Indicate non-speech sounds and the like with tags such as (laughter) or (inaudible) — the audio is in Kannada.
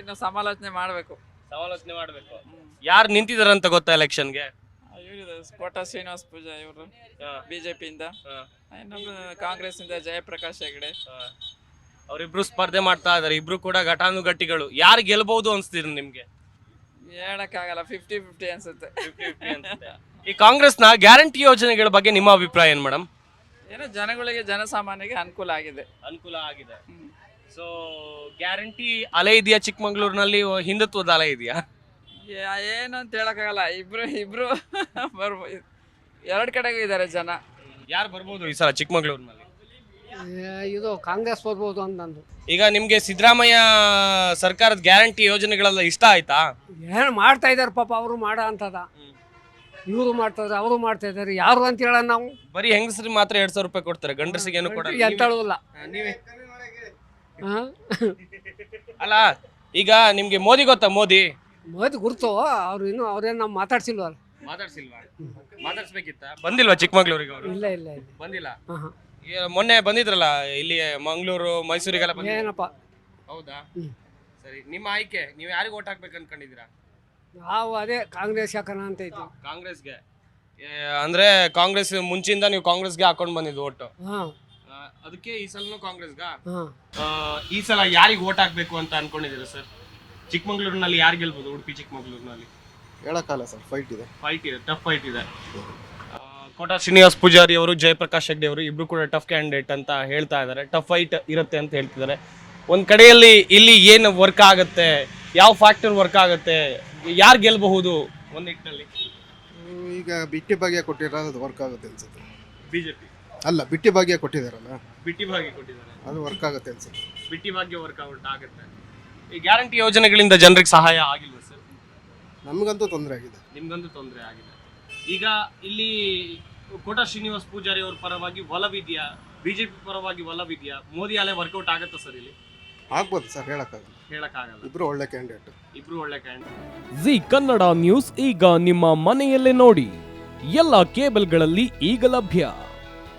ಇನ್ನು ಸಮಾಲೋಚನೆ ಮಾಡಬೇಕು. ಸಮಾಲೋಚನೆ ಮಾಡಬೇಕು. ಯಾರು ನಿಂತಿದಾರಂತ ಗೊತ್ತಾ ಎಲೆಕ್ಷನ್ಗೆ ಗೆ? ಕೋಟ ಶ್ರೀನಿವಾಸ ಪೂಜಾ ಇವರು ಬಿಜೆಪಿಯಿಂದ. ಕಾಂಗ್ರೆಸ್ ಇಂದ ಜಯಪ್ರಕಾಶ್ ಹೆಗಡೆ. ಅವರಿಬ್ರು ಸ್ಪರ್ಧೆ ಮಾಡ್ತಾ ಇದಾರೆ ಇಬ್ರು ಕೂಡ ಘಟಾನುಘಟಿಗಳು. ಯಾರು ಗೆಲ್ಬಹುದು ಅನ್ಸ್ತೀರಿ ನಿಮ್ಗೆ? ಹೇಳಕ್ಕಾಗಲ್ಲ ಫಿಫ್ಟಿ ಫಿಫ್ಟಿ ಅನ್ಸುತ್ತೆ. ಈ ಕಾಂಗ್ರೆಸ್ನ ಗ್ಯಾರಂಟಿ ಯೋಜನೆಗಳ ಬಗ್ಗೆ ನಿಮ್ಮ ಅಭಿಪ್ರಾಯ ಏನ್ ಮೇಡಮ್ ಏನೋ ಜನಗಳಿಗೆ ಜನಸಾಮಾನ್ಯರಿಗೆ ಅನುಕೂಲ ಆಗಿದೆ. ಅನುಕೂಲ ಆಗಿದೆ. ಸೊ ಗ್ಯಾರಂಟಿ ಅಲೆ ಇದೆಯಾ ಚಿಕ್ಕಮಂಗ್ಳೂರಿನಲ್ಲಿ? ಹಿಂದುತ್ವದ ಅಲೆ ಇದೆಯಾ? ಯಾ- ಏನು ಅಂತ ಹೇಳಕ್ಕಾಗಲ್ಲ. ಇಬ್ರು ಇಬ್ರು (laughs) ಬರ್ಬೋದು ಎರಡು ಕಡೆಗೂ ಇದ್ದಾರೆ ಜನ. ಯಾರು ಬರ್ಬೋದು ಈ ಸಲ ಚಿಕ್ಕಮಂಗ್ಳೂರಿನಲ್ಲಿ? ಇದು ಕಾಂಗ್ರೆಸ್ ಬರ್ಬೋದು ಅಂತ ನಂದು. ಈಗ ನಿಮ್ಗೆ ಸಿದ್ದರಾಮಯ್ಯ ಸರ್ಕಾರದ ಗ್ಯಾರಂಟಿ ಯೋಜನೆಗಳೆಲ್ಲ ಇಷ್ಟ ಆಯ್ತಾ? ಏನು ಮಾಡ್ತಾ ಇದ್ದಾರೆ ಪಾಪ ಅವರು ಮಾಡೋ ಅಂತದ. ಇವರು ಇದ್ದಾರೆ ಅವರು ಮಾಡ್ತಾ ಇದ್ದಾರೆ ಯಾರು ಅಂತ ಹೇಳ ನಾವು. ಬರೀ ಹೆಂಗಸ್ರಿಗೆ ಮಾತ್ರ ಎರಡ್ ಸಾವಿರ ರೂಪಾಯಿ ಕೊಡ್ತಾರೆ ಗಂಡಸಿಗೆ ಏನು ಕೊಡಲ್ಲ. ಎಂತಳುಲ್ಲ ನೀವೇ? ಅಲ್ಲ ಈಗ ನಿಮ್ಗೆ ಮೋದಿ ಗೊತ್ತಾ ಮೋದಿ? ಮೋದಿ ಗುರ್ತು ಅವ್ರು ಇನ್ನು ಅವ್ರೇನು ನಾವು ಮಾತಾಡ್ಸಿಲ್ವಲ್ಲ ಮಾತಾಡ್ಸಿಲ್ವಾ? ಮಾತಾಡ್ಸ್ಬೇಕಿತ್ತ? ಬಂದಿಲ್ವಾ ಚಿಕ್ಕಮಂಗ್ಳೂರಿಗೆ ಅವರು? ಇಲ್ಲ ಇಲ್ಲ ಇಲ್ಲ. ಬಂದಿಲ್ಲ? ಈ ಮೊನ್ನೆ ಬಂದಿದ್ರಲ್ಲ ಇಲ್ಲಿ ಮಂಗಳೂರು ಮೈಸೂರಿಗೆಲ್ಲ ಬಂದಿದ್ರು? ಏನಪ್ಪ? ಹೌದಾ? ಹ್ಮ್. ಸರಿ ನಿಮ್ಮ ಆಯ್ಕೆ ನೀವು ಯಾರಿಗೆ ಓಟ್ ಹಾಕ್ಬೇಕು ಅನ್ಕೊಂಡಿದ್ದೀರಾ ನಾವು ಅದೇ ಕಾಂಗ್ರೆಸ್ ಹಾಕೋಣ ಅಂತ ಇತ್ತು ಕಾಂಗ್ರೆಸ್ಗೆ? ಏ, ಅಂದ್ರೆ ಕಾಂಗ್ರೆಸ್ ಮುಂಚಿಂದ ನೀವು ಕಾಂಗ್ರೆಸ್ಗೆ ಹಾಕೊಂಡ್ ಬಂದಿದ್ದು ಓಟು? ಹಾಂ. ಅದಕ್ಕೆ ಈ ಸಲನು ಕಾಂಗ್ರೆಸ್ಗ? ಹಾಂ. ಈ ಸಲ ಯಾರಿಗೆ ಓಟ್ ಹಾಕ್ಬೇಕು ಅಂತ ಅನ್ಕೊಂಡಿದ್ದೀರಾ ಸರ್? ಚಿಕ್ಕಮಂಗ್ಳೂರಿನಲ್ಲಿ ಯಾರು ಗೆಲ್ಬೋದು ಉಡುಪಿ ಚಿಕ್ಕಮಂಗ್ಳೂರಿನಲ್ಲಿ? ಹೇಳಕ್ಕಾಗಲ್ಲ ಸರ್ ಫೈಟ್ ಇದೆ. ಫೈಟ್ ಇದೆ ಟಫ್ ಫೈಟ್ ಇದೆ. ಆ, ಕೋಟ ಶ್ರೀನಿವಾಸ್ ಪೂಜಾರಿ ಅವರು ಜಯಪ್ರಕಾಶ್ ಹೆಗ್ಡೆ ಅವರು ಇಬ್ರು ಕೂಡ ಟಫ್ ಕ್ಯಾಂಡಿಡೇಟ್ ಅಂತ ಹೇಳ್ತಾ ಇದ್ದಾರೆ. ಟಫ್ ಫೈಟ್ ಇರುತ್ತೆ ಅಂತ ಹೇಳ್ತಿದ್ದಾರೆ. ಒಂದ್ ಕಡೆಯಲ್ಲಿ ಇಲ್ಲಿ ಏನು ವರ್ಕ್ ಆಗುತ್ತೆ ಯಾವ ಫ್ಯಾಕ್ಟರ್ ವರ್ಕ್ ಆಗುತ್ತೆ ಯಾರು ಗೆಲ್ಬಹುದು ಒಂದ್ ನಿಟ್ಟಿನಲ್ಲಿ? ಈಗ ಬಿಟ್ಟಿ ಬಗ್ಗೆ ಕೊಟ್ಟಿರೋದು ವರ್ಕ್ ಆಗುತ್ತೆ ಅನ್ಸುತ್ತೆ. ಬಿಜೆಪಿ. ಅಲ್ಲ ಬಿಟ್ಟಿ ಭಾಗ್ಯ ಕೊಟ್ಟಿದಾರಲ್ಲ ಬಿಟ್ಟಿ ಭಾಗ್ಯ ಕೊಟ್ಟಿದ್ದಾರೆ. ಅದು ವರ್ಕ್ ಆಗುತ್ತೆ ಅನ್ಸುತ್ತೆ. ಬಿಟ್ಟಿ ಭಾಗ್ಯ ವರ್ಕೌಟ್ ಆಗುತ್ತೆ. ಈ ಗ್ಯಾರಂಟಿ ಯೋಜನೆಗಳಿಂದ ಜನರಿಗೆ ಸಹಾಯ ಆಗಿಲ್ವಾ ಸರ್ ನಮಗಂತೂ ತೊಂದರೆ ಆಗಿದೆ. ನಿಮ್ಗಂತೂ ತೊಂದರೆ ಆಗಿದೆ. ಈಗ ಇಲ್ಲಿ ಕೋಟ ಶ್ರೀನಿವಾಸ್ ಪೂಜಾರಿ ಅವ್ರ ಪರವಾಗಿ ಒಲವಿದೆಯಾ ಬಿಜೆಪಿ ಪರವಾಗಿ ಒಲವಿದೆಯಾ ಮೋದಿ ಅಲೆ ವರ್ಕೌಟ್ ಆಗುತ್ತಾ ಸರ್ ಇಲ್ಲಿ? ಆಗ್ಬೋದು ಸರ್ ಹೇಳಕ್ಕಾಗಲ್ಲ. ಹೇಳಕ್ಕಾಗಲ್ಲ. ಇಬ್ರು ಒಳ್ಳೆ ಕ್ಯಾಂಡಿಡೇಟ್ ಇಬ್ರು ಒಳ್ಳೆ ಕ್ಯಾಂಡಿಡೇಟ್ ಜಿ ಕನ್ನಡ ನ್ಯೂಸ್ ಈಗ ನಿಮ್ಮ ಮನೆಯಲ್ಲೇ ನೋಡಿ. ಎಲ್ಲ ಕೇಬಲ್ಗಳಲ್ಲಿ ಈಗ ಲಭ್ಯ.